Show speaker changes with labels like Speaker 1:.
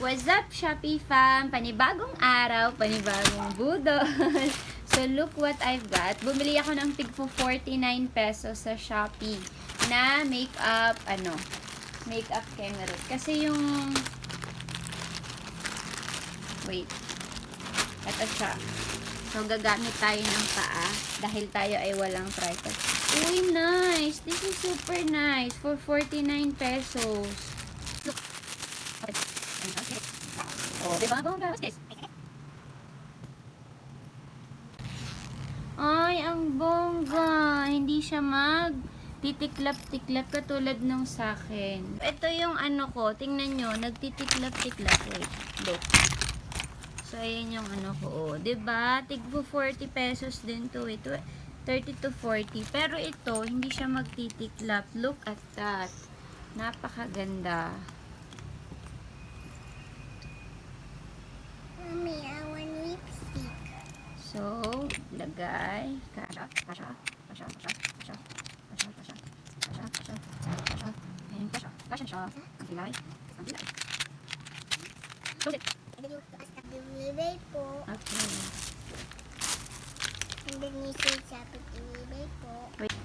Speaker 1: What's up, Shopee fam? Panibagong araw, panibagong budol. so, look what I've got. Bumili ako ng tig po 49 pesos sa Shopee na makeup, ano, makeup camera. Kasi yung, wait, ito siya. So, gagamit tayo ng paa dahil tayo ay walang tripod. Uy, nice! This is super nice for 49 pesos. Look. Oh, di ba? Bongga. What's this? Ay, ang bongga. Hindi siya mag titiklap-tiklap katulad nung sa akin. Ito yung ano ko. Tingnan nyo. Nagtitiklap-tiklap. Wait. Look. So, ayan yung ano ko. Oh, 'di ba? Tigbo 40 pesos din to. Ito 30 to 40. Pero ito, hindi siya magtitiklap. Look at that. Napakaganda. Lagay. Kasha, kasha, kasha, kasha, kasha, kasha, kasha, kasha, kasha, kasha, and kasha, kasha siya. Ang pilay, ang pilay. Close it.
Speaker 2: Delivery po.
Speaker 1: Okay.
Speaker 2: And then you say sabi delivery po.
Speaker 1: Wait.